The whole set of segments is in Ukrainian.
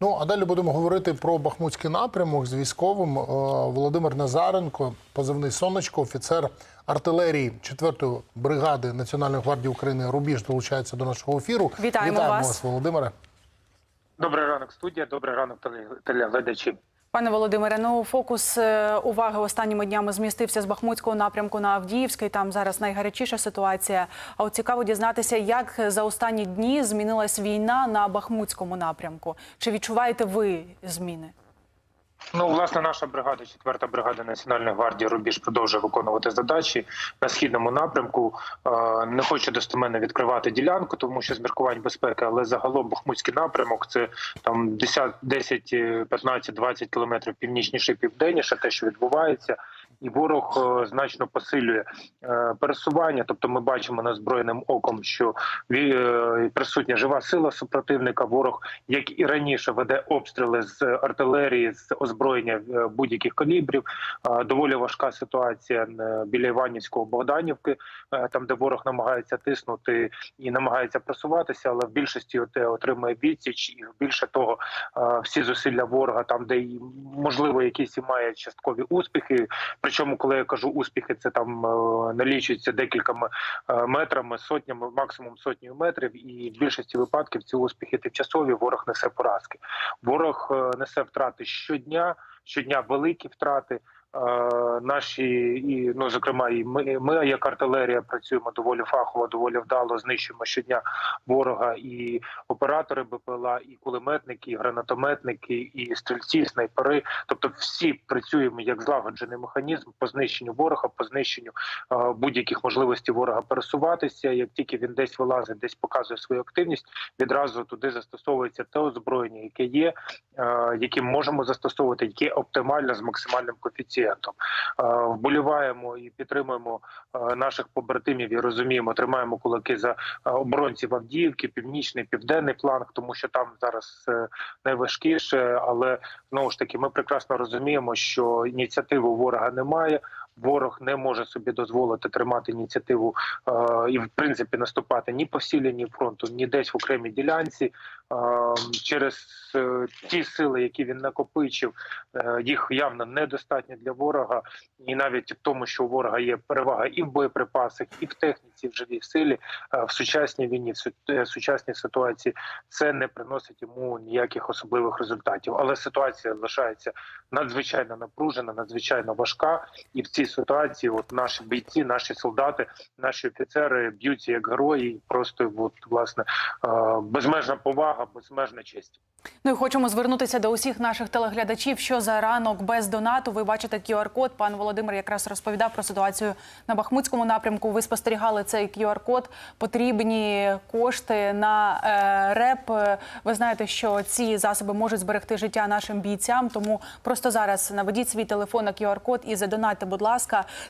Ну а далі будемо говорити про Бахмутський напрямок з військовим. Е, Володимир Назаренко, позивний сонечко, офіцер артилерії 4-ї бригади Національної гвардії України Рубіж долучається до нашого ефіру. Вітаємо вас. Володимире. Добрий ранок, студія. Добрий ранок, теле- телеглядачі. Пане Володимире, ну фокус е, уваги останніми днями змістився з Бахмутського напрямку на Авдіївський. Там зараз найгарячіша ситуація. А от цікаво дізнатися, як за останні дні змінилась війна на Бахмутському напрямку. Чи відчуваєте ви зміни? Ну, власне, наша бригада, 4-та бригада Національної гвардії Рубіж продовжує виконувати задачі на східному напрямку. Е, Не хочу достеменно відкривати ділянку, тому що з міркувань безпеки, але загалом Бахмутський напрямок це там 10, 10 е, 15, 20 кілометрів північніше, південніше, те, що відбувається. І ворог е, значно посилює е, пересування. Тобто, ми бачимо незброєним оком, що е, присутня жива сила супротивника. Ворог, як і раніше, веде обстріли з артилерії, з озброєння будь-яких калібрів. Доволі важка ситуація біля Іванівського Богданівки, там де ворог намагається тиснути і намагається просуватися, але в більшості отримує відсіч. І більше того, всі зусилля ворога, там де можливо якісь і має часткові успіхи. Причому, коли я кажу успіхи, це там е, налічується декількома е, метрами, сотнями, максимум сотнею метрів. І в більшості випадків ці успіхи тимчасові. Ворог несе поразки. Ворог е, несе втрати щодня, щодня великі втрати. Е, Наші і ну зокрема, і ми, ми як артилерія працюємо доволі фахово, доволі вдало. Знищуємо щодня ворога і оператори БПЛА, і кулеметники, і гранатометники, і стрільці, снайпери. Тобто, всі працюємо як злагоджений механізм по знищенню ворога, по знищенню е, будь-яких можливостей ворога пересуватися. Як тільки він десь вилазить, десь показує свою активність, відразу туди застосовується те озброєння, яке є, е, яке можемо застосовувати, яке оптимально з максимальним коефіцієнтом. Е, Вболіваємо і підтримуємо е, наших побратимів і розуміємо, тримаємо кулаки за е, оборонців Авдіївки, північний, південний фланг, тому що там зараз найважкіше. Але знову ж таки, ми прекрасно розуміємо, що ініціативи ворога немає. Ворог не може собі дозволити тримати ініціативу е, і в принципі наступати ні по всій лінії фронту, ні десь в окремій ділянці. Е, через е, ті сили, які він накопичив, їх явно недостатньо для ворога, і навіть в тому, що у ворога є перевага і в боєприпасах, і в техніці, і в живій силі в сучасній війні, в сучасній ситуації, це не приносить йому ніяких особливих результатів. Але ситуація залишається надзвичайно напружена, надзвичайно важка, і в цій ситуації, от наші бійці, наші солдати, наші офіцери б'ються як герої, просто от, власне е, безмежна повага, безмежна честь. Ну і хочемо звернутися до усіх наших телеглядачів. Що за ранок без донату? Ви бачите QR-код. Пан Володимир якраз розповідав про ситуацію на Бахмутському напрямку. Ви спостерігали цей QR-код. Потрібні кошти на е, РЕП. Ви знаєте, що ці засоби можуть зберегти життя нашим бійцям. Тому просто зараз наведіть свій телефон на QR-код і задонайте, будь ласка.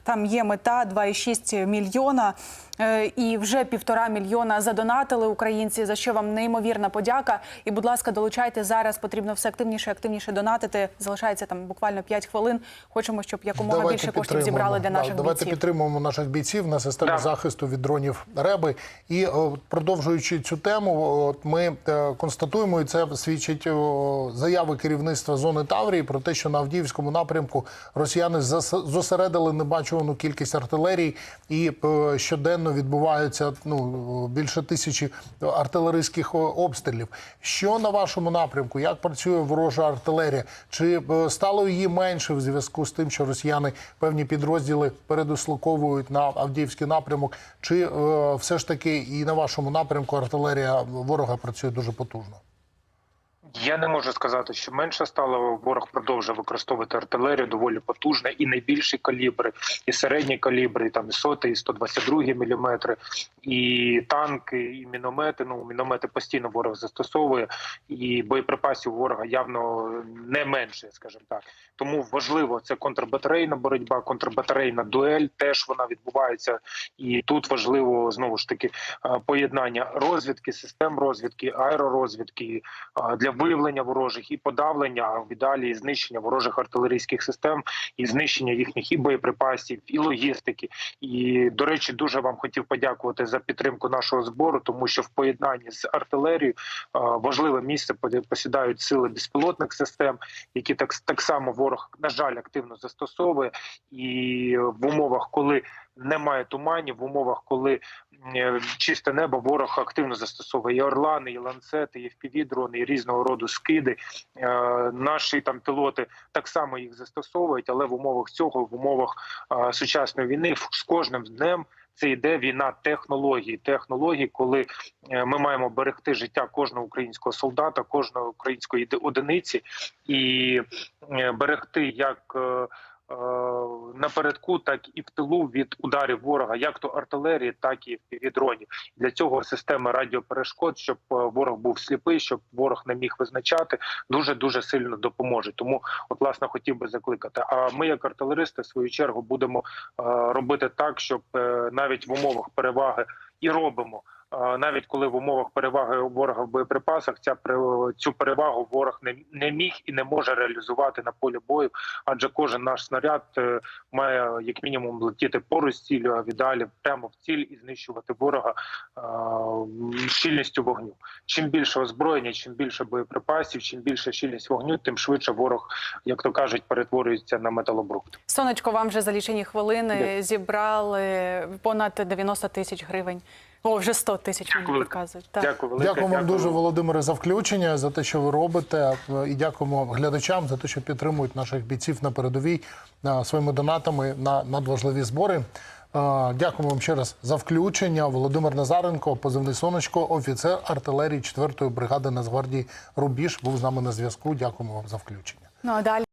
Там є мета 2,6 мільйона. Е, І вже півтора мільйона задонатили українці, за що вам неймовірна подяка. І, будь ласка, долучайте зараз. Потрібно все активніше, активніше донатити. Залишається там буквально 5 хвилин. Хочемо, щоб якомога більше коштів зібрали для да, наших давайте бійців. підтримуємо наших бійців на системі Да. захисту від дронів реби. І продовжуючи цю тему, от ми е, констатуємо, і це свідчить заяви керівництва зони Таврії про те, що на Авдіївському напрямку росіяни зас- зосередили небачувану кількість артилерії, і е, щоденно відбуваються ну більше тисячі артилерійських обстрілів. Що на вашому напрямку? Як працює ворожа артилерія? Чи е, стало її менше в зв'язку з тим, що росіяни певні підрозділи передислоковують на Авдіївський напрямок? Чи е, все ж таки і на вашому напрямку артилерія ворога працює дуже потужно? Я не можу сказати, що менше стало. Ворог продовжує використовувати артилерію доволі потужна, і найбільші калібри, і середні калібри, і там і соти, і 122 міліметри, і танки, і міномети. Ну міномети постійно ворог застосовує, і боєприпасів ворога явно не менше, скажімо так. Тому важливо це контрбатарейна боротьба, контрбатарейна дуель. Теж вона відбувається, і тут важливо знову ж таки е, поєднання розвідки, систем розвідки, аеророзвідки е, для виявлення ворожих і подавлення, а в ідеалі і знищення ворожих артилерійських систем, і знищення їхніх і боєприпасів, і логістики. І до речі, дуже вам хотів подякувати за підтримку нашого збору, тому що в поєднанні з артилерією важливе місце посідають сили безпілотних систем, які так так само ворог на жаль активно застосовує, і в умовах, коли немає туманів, в умовах, коли е, чисте небо, ворог активно застосовує і орлани, і ланцети, і впівдрони, і різного роду скиди. Е, Наші там пілоти так само їх застосовують, але в умовах цього, в умовах е, сучасної війни, з кожним днем. Це йде війна технологій. Технологій, коли ми маємо берегти життя кожного українського солдата, кожної української одиниці, і берегти як напередку, так і в тилу від ударів ворога, як то артилерії, так і від дронів. Для цього системи радіоперешкод, щоб е, ворог був сліпий, щоб ворог не міг визначати, дуже дуже сильно допоможе. Тому, от власне, хотів би закликати. А ми, як артилеристи, в свою чергу, будемо е, робити так, щоб е, навіть в умовах переваги і робимо. Навіть коли в умовах переваги ворога в боєприпасах ця цю перевагу ворог не, не міг і не може реалізувати на полі бою, адже кожен наш снаряд е, має як мінімум летіти поруч з ціллю, а в ідеалі прямо в ціль і знищувати ворога е, щільністю вогню. Чим більше озброєння, чим більше боєприпасів, чим більше щільність вогню, тим швидше ворог, як то кажуть, перетворюється на металобрухт. Сонечко, вам вже за лічені хвилини Дякую. зібрали понад 90 тисяч гривень. О, вже 100 тисяч мені Дякую. показують. Так. Дякую велике. Дякую вам дякую. дуже, Володимире, за включення, за те, що ви робите. І дякуємо глядачам за те, що підтримують наших бійців на передовій е, своїми донатами на надважливі збори. Е, Дякуємо вам ще раз за включення. Володимир Назаренко, позивний сонечко, офіцер артилерії 4-ї бригади Нацгвардії Рубіж, був з нами на зв'язку. Дякуємо вам за включення. Ну а далі.